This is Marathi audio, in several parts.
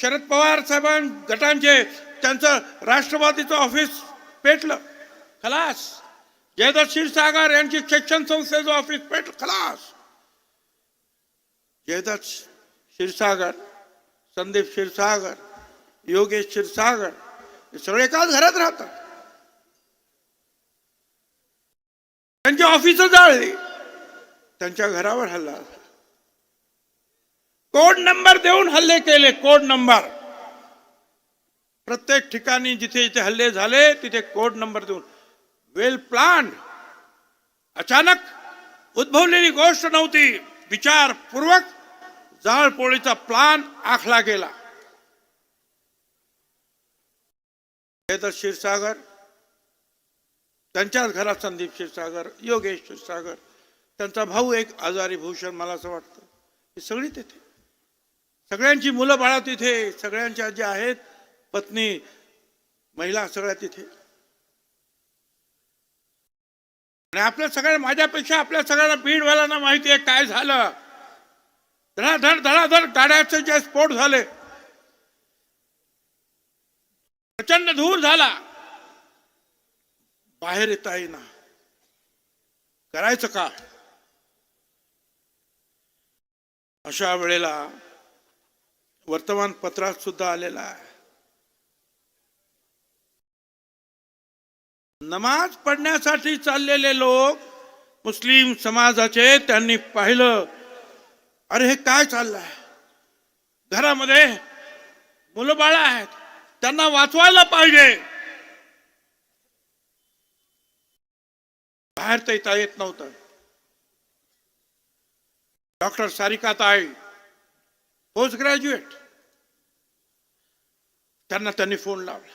शरद पवार साहेबां गटांचे त्यांचं राष्ट्रवादीचं ऑफिस पेटलं. खलास. जयदत्त क्षीरसागर यांची शिक्षण संस्थेचं ऑफिस पेटलं. खलास. जयदत्त क्षीरसागर संदीप क्षीरसागर योगेश क्षीरसागर हे सगळे एकाच घरात राहतात. त्यांची ऑफिस जाळली. त्यांच्या घरावर हल्ला. झाला. कोड नंबर देऊन हल्ले केले कोड नंबर. प्रत्येक ठिकाणी जिथे जिथे हल्ले झाले तिथे कोड नंबर देऊन. वेल प्लान अचानक उद्भवलेली गोष्ट नव्हती. विचारपूर्वक जाळपोळीचा प्लान आखला गेला. हे तर क्षीरसागर त्यांच्याच घरात संदीप क्षीरसागर योगेश क्षीरसागर त्यांचा भाऊ एक आजारी भूषण मला असं वाटतं. हे सगळी तिथे. सगळ्यांची मुलं बाळा तिथे सगळ्यांच्या ज्या आहेत पत्नी महिला सगळ्या तिथे. आणि आपल्या सगळ्या माझ्यापेक्षा आपल्या सगळ्यांना बीडवाल्यांना माहिती आहे काय झालं. धडाधड धडाधड गाड्याचे जे स्फोट झाले. प्रचंड धूर झाला. बाहेर येता येईना. करायचं का? अशा वेळेला वर्तमानपत्रात सुद्धा आलेला आहे. नमाज पडण्यासाठी चाललेले लोक मुस्लिम समाजाचे त्यांनी पाहिलं. अरे हे काय चाललंय? घरामध्ये मुलं बाळ आहेत. त्यांना वाचवायला पाहिजे. बाहेर तर येता येत नव्हतं. डॉक्टर सारिका ताई पोस्ट ग्रॅज्युएट त्यांना त्यांनी फोन लावला.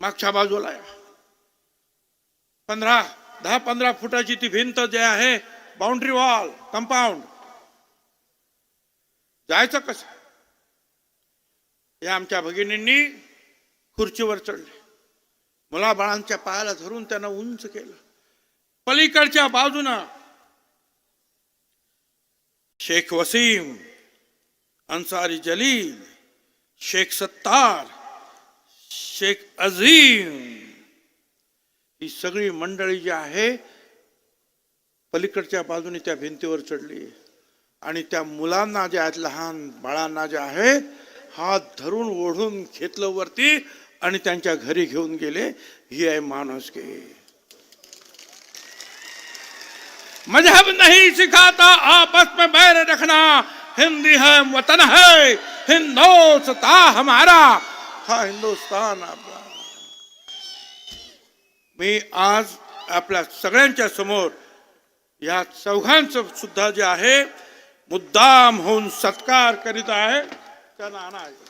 मागच्या बाजूला या. पंधरा दहा पंधरा फुटाची ती भिंत जे आहे बाउंड्री वॉल कंपाऊंड जायचं कसं? या आमच्या भगिनींनी खुर्चीवर चढले. मुला बाळांच्या पायाला धरून त्यांना उंच केलं. पलीकडच्या बाजूनं शेख वसीम अन्सारी जलील शेख सत्तार शेख अझीम ही सगळी मंडळी जी आहे पलीकडच्या बाजूने त्या भिंतीवर चढली. आणि त्या मुलांना ज्या आहेत लहान बाळांना ज्या आहेत हात धरून ओढून घेतलं वरती आणि त्यांच्या घरी घेऊन गेले. ही आहे माणुसकी मजहब नहीं सिखाता आपस में बैर रखना. हिंदी है वतन है हिंदोस्ता हमारा। हा हिंदुस्तान आपला। मी आज आपल्या सगळ्यांच्या समोर या चौघांचं सुद्धा जे आहे मुद्दाम होऊन सत्कार करीत आहे त्या नाना आहे